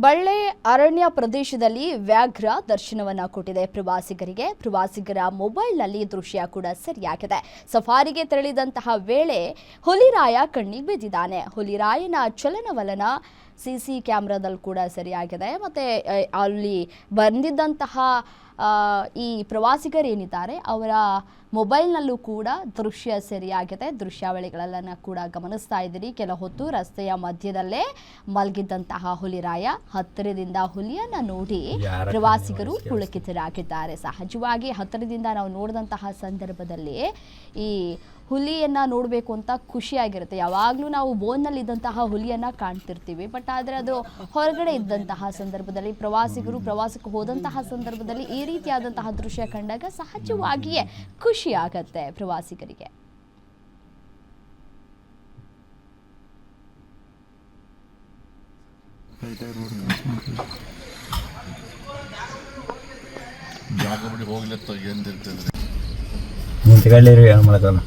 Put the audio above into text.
ಬಳ್ಳೆ ಅರಣ್ಯ ಪ್ರದೇಶದಲ್ಲಿ ವ್ಯಾಘ್ರ ದರ್ಶನವನ್ನ ಕೊಟ್ಟಿದೆ. ಪ್ರವಾಸಿಗರಿಗೆ, ಪ್ರವಾಸಿಗರ ಮೊಬೈಲ್ನಲ್ಲಿ ದೃಶ್ಯ ಕೂಡ ಸರಿಯಾಗಿದೆ. ಸಫಾರಿಗೆ ತೆರಳಿದಂತಹ ವೇಳೆ ಹುಲಿರಾಯ ಕಣ್ಣಿಗೆ ಬಿದ್ದಿದ್ದಾನೆ. ಹುಲಿರಾಯನ ಚಲನವಲನ ಸಿ ಸಿ ಕ್ಯಾಮ್ರಾದಲ್ಲಿ ಕೂಡ ಸರಿಯಾಗಿದೆ. ಮತ್ತು ಅಲ್ಲಿ ಬಂದಿದ್ದಂತಹ ಈ ಪ್ರವಾಸಿಗರೇನಿದ್ದಾರೆ ಅವರ ಮೊಬೈಲ್ನಲ್ಲೂ ಕೂಡ ದೃಶ್ಯ ಸರಿಯಾಗಿದೆ. ದೃಶ್ಯಾವಳಿಗಳೆಲ್ಲ ಕೂಡ ಗಮನಿಸ್ತಾ ಇದ್ದೀರಿ. ಕೆಲ ಹೊತ್ತು ರಸ್ತೆಯ ಮಧ್ಯದಲ್ಲೇ ಮಲಗಿದ್ದಂತಹ ಹುಲಿರಾಯ ಹತ್ತಿರದಿಂದ ಹುಲಿಯನ್ನು ನೋಡಿ ಪ್ರವಾಸಿಗರು ಪುಳಕಿತರಾಗಿದ್ದಾರೆ ಸಹಜವಾಗಿ ಹತ್ತಿರದಿಂದ ನಾವು ನೋಡಿದಂತಹ ಸಂದರ್ಭದಲ್ಲಿ ಈ ಹುಲಿಯನ್ನು ನೋಡಬೇಕು ಅಂತ ಖುಷಿಯಾಗಿರುತ್ತೆ. ಯಾವಾಗಲೂ ನಾವು ಬೋನ್ನಲ್ಲಿದ್ದಂತಹ ಹುಲಿಯನ್ನ ಕಾಣ್ತಿರ್ತೀವಿ. ಬಟ್ ಆದರೆ ಅದು ಹೊರಗಡೆ ಇದ್ದಂತಹ ಸಂದರ್ಭದಲ್ಲಿ ಪ್ರವಾಸಿಗರು ಪ್ರವಾಸಕ್ಕೆ ಹೋದಂತಹ ಸಂದರ್ಭದಲ್ಲಿ ಈ ರೀತಿಯಾದಂತಹ ದೃಶ್ಯ ಕಂಡಾಗ ಸಹಜವಾಗಿಯೇ ಖುಷಿ ಆಗತ್ತೆ ಪ್ರವಾಸಿಗರಿಗೆ. ಜಾಗ ಬಿಡಿ ಹೋಗ್ಲತ್ತ ಏನ್ ತಿಳ್ತಿದ್ರಿ? ನಿಂತ್ಕೊಳ್ಳಿರಿ ಏನು ಮಾಡೋಕ್ಕಲ್ಲ